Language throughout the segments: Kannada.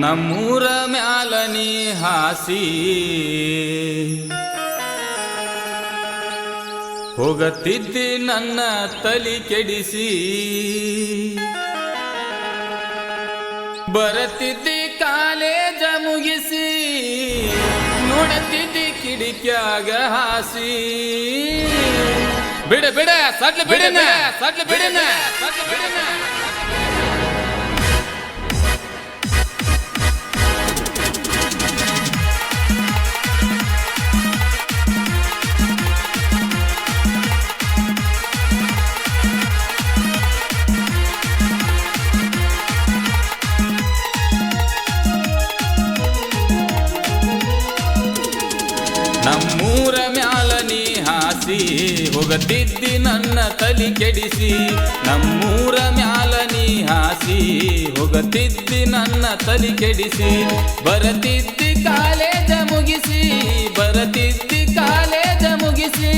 ನಮ್ಮೂರ ಮ್ಯಾಲ ನೀ ಹಾಸಿ. ಹೋಗತ್ತಿದ್ದಿ ನನ್ನ ತಲಿ ಕೆಡಿಸಿ. ಬರತಿದ್ದಿ ಕಾಲೇಜ ಮುಗಿಸಿ ನೋಡತಿದ್ದಿ ಕಿಡಿಕ್ಯಾಗ ಹಾಸಿ. ಬಿಡ ಬಿಡ ಸಡ್ಲ ಬಿಡನ ಸಡ್ಲ ಬಿಡನ ಸಡ್ಲ ಬಿಡನ ನಮ್ಮೂರ ಮ್ಯಾಲ ನೀ ಹಾಸಿ ಹೋಗತಿದ್ದಿ ನನ್ನ ತಲಿ ಕೆಡಿಸಿ. ನಮ್ಮೂರ ಮ್ಯಾಲ ನೀ ಹಾಸಿ ಹೋಗತಿದ್ದಿ ನನ್ನ ತಲಿ ಕೆಡಿಸಿ. ಬರತಿದ್ದಿ ಕಾಲೇಜ ಮುಗಿಸಿ, ಬರತಿದ್ದಿ ಕಾಲೇಜ ಮುಗಿಸಿ.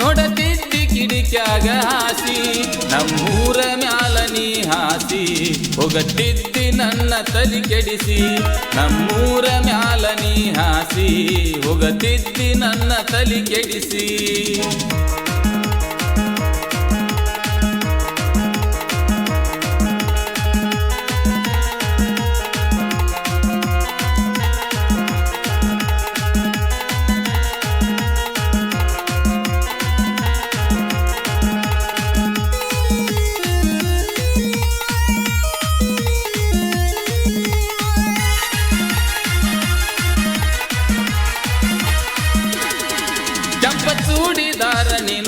ನೋಡತಿದ್ದಿ ಕಿಡಿಕ್ಯಾಗ ಹಾಸಿ, ನಮ್ಮೂರ ಮ್ಯಾಲ ನೀ ಹಾಸಿ ಹೋಗತಿದ್ದಿ ನನ್ನ ತಲಿ ಕೆಡಿಸಿ. ನಮ್ಮೂರ ಮ್ಯಾಲ ನೀ ಹಾಸಿ ನನ್ನ ಚೂಡಿದಾರ ನೀನು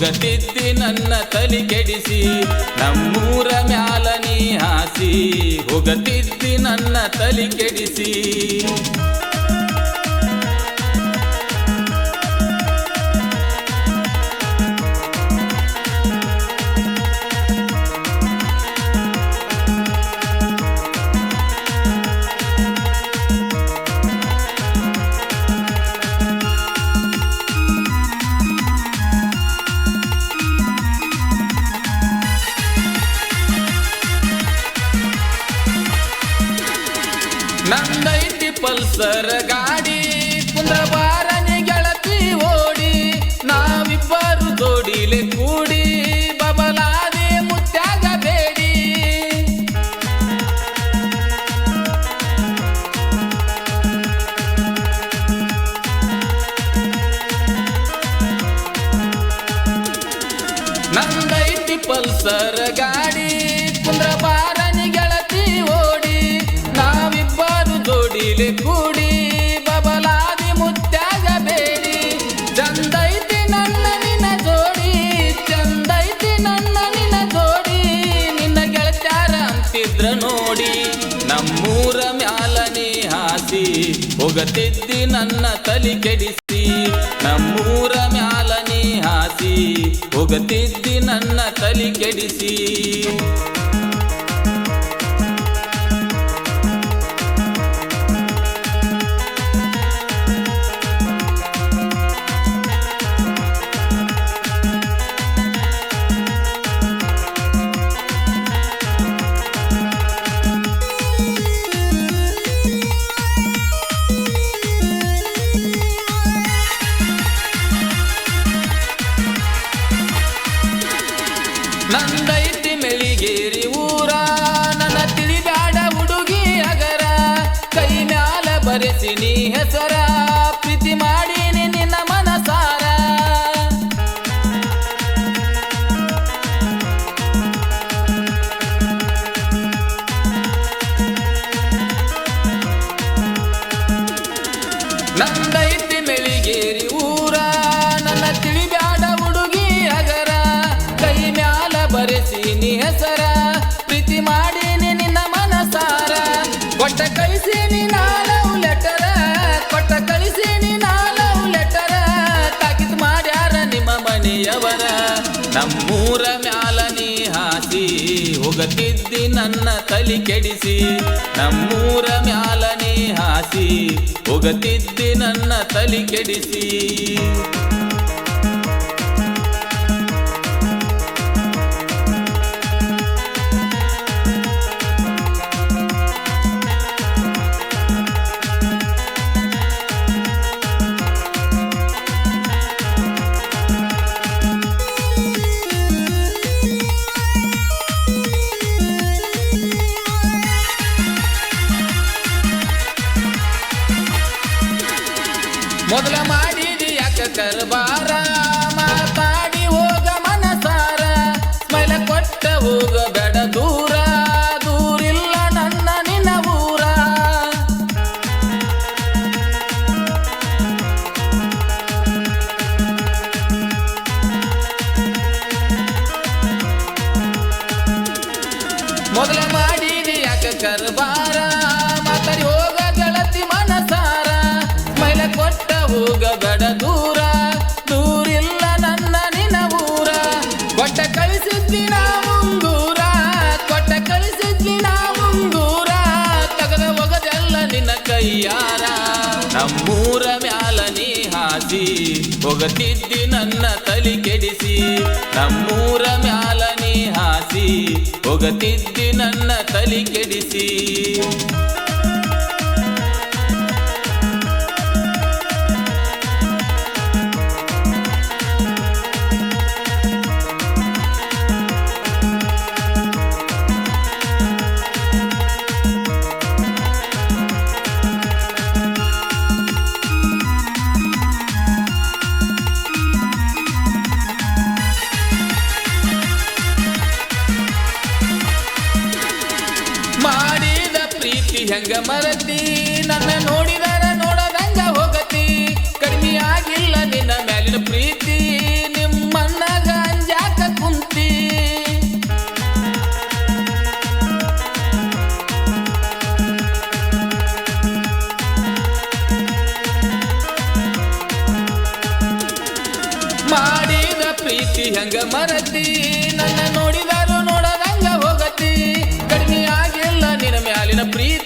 ಹೋಗತಿದ್ದಿ ನನ್ನ ತಲಿ ಕೆಡಿಸಿ ನಮ್ಮೂರ ಮ್ಯಾಲ ನೀ ಹಾಸಿ ಹೋಗತಿದ್ದಿ ನನ್ನ ತಲಿ ಕೆಡಿಸಿ. ಪಲ್ಸರ್ ಗಾಡಿ ಕುಂದ್ರಬಾರನೆ ಗೆಳತಿ ಓಡಿ ನಾವಿಬ್ಬರು ಜೋಡಿಲೆ ಕೂಡಿ ಬಬಲಾದೆ ಮುತ್ಯಾಗ ಬೇಡಿ. ನಂದೈತಿ ಪಲ್ಸರ ಗಾಡಿ ಹೋಗತಿದ್ದಿ ನನ್ನ ತಲಿ ಕೆಡಿಸಿ ನಮ್ಮೂರ ಮ್ಯಾಲ ನೀ ಹಾಸಿ ಹೋಗತಿದ್ದಿ ನನ್ನ ತಲಿ ಕೆಡಿಸಿ. ನಂದೈತಿ ಮೆಳಿಗೇರಿ ಊರ, ನನ್ನ ತಿಳಿಬ್ಯಾಡ ಹುಡುಗಿ ಹಗರ. ಕೈ ಮ್ಯಾಲ ಬರೆಸಿ ನೀ ಹೆಸರ, ಪ್ರೀತಿ ಮಾಡೀನಿ ನಿನ್ನ ಮನಸಾರ. ಕೊಟ್ಟ ಕೈಸೀನಿ ಕೆಡಿಸಿ ನಮ್ಮೂರ ಮ್ಯಾಲನೇ ಹಾಸಿ ಹೋಗತಿದ್ದಿ ನನ್ನ ತಲಿ ಕೆಡಿಸಿ. ಮೊದಲ ಮಾಡಿರಿ ಯಾಕ ಕರ್ಬಾರ? ಮಾತಾಡಿ ಹೋಗ ಗೆಳತಿ ಮನಸಾರ. ಮೈಲ ಕೊಟ್ಟ ಹೋಗ ಬಡ ದೂರ. ದೂರಿಲ್ಲ ನನ್ನ ನಿನ್ನ ಊರ. ಕೊಟ್ಟ ಕಳಿಸಿದ್ವಿ ನಾ ಮುಂದೂರ. ಕೊಟ್ಟ ಕಳಿಸಿದ್ವಿ ನಾ ಮುಂದೂರ. ತಗದ ಹೋಗದೆಲ್ಲ ನಿನ್ನ ಕೈಯಾರ. ನಮ್ಮೂರ ಮ್ಯಾಲ ನೀ ಹಾಸಿ ಹೋಗತಿದ್ದಿ ನನ್ನ ತಲಿ ಕೆಡಿಸಿ. ನಮ್ಮೂರ ಮ್ಯಾಲ ಹಾಸಿ ಹೋಗತಿದ್ದಿ ನನ್ನ ತಲಿ ಕೆಡಿಸಿ. ಹೆಂಗ ಮರತಿ ನನ್ನ ನೋಡಿದಾರ ನೋಡದಂಗ ಹೋಗತಿ. ಕಡಿಮೆ ಆಗಿಲ್ಲ ನಿನ್ನ ಮ್ಯಾಲಿನ ಪ್ರೀತಿ, ನಿಮ್ಮನ್ನ ಗಂಜಾಕ ಕುಂತಿ. ಮಾಡಿದ ಪ್ರೀತಿ ಹೆಂಗ ಮರತಿ, ನನ್ನ ನೋಡಿದರು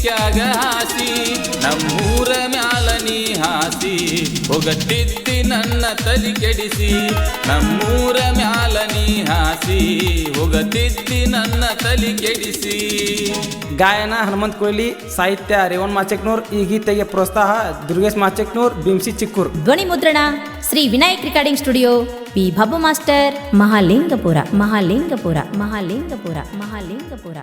ಕಿಡಿಕ್ಯಾಗ ಹಾಸಿ ನಮ್ಮೂರ ಮ್ಯಾಲ ನೀ ಹಾಸಿ ಒಗಟ್ಟಿದ್ದಿ ನನ್ನ ತಲಿ ಕೆಡಿಸಿ ನಮ್ಮೂರ ಮ್ಯಾಲ ನೀ ಹಾಸಿ ಹೋಗತಿದ್ದಿ ನನ್ನ ತಲಿ ಕೆಡಿಸಿ. ಗಾಯನ ಹನುಮಂತ್ ಕೊಹ್ಲಿ ಸಾಹಿತ್ಯ ರೇವಣ್ ಮಾಚಕ್ನೂರ್ ಈ ಗೀತೆಗೆ ಪ್ರೋತ್ಸಾಹ ದುರ್ಗೇಶ್ ಮಾಚಕ್ನೂರ್ ಬಿಂಸಿ ಚಿಕ್ಕೂರ್. ಧ್ವನಿ ಮುದ್ರಣ Shri Vinayak recording studio P Babu master Mahalingapura Mahalingapura Mahalingapura Mahalingapura.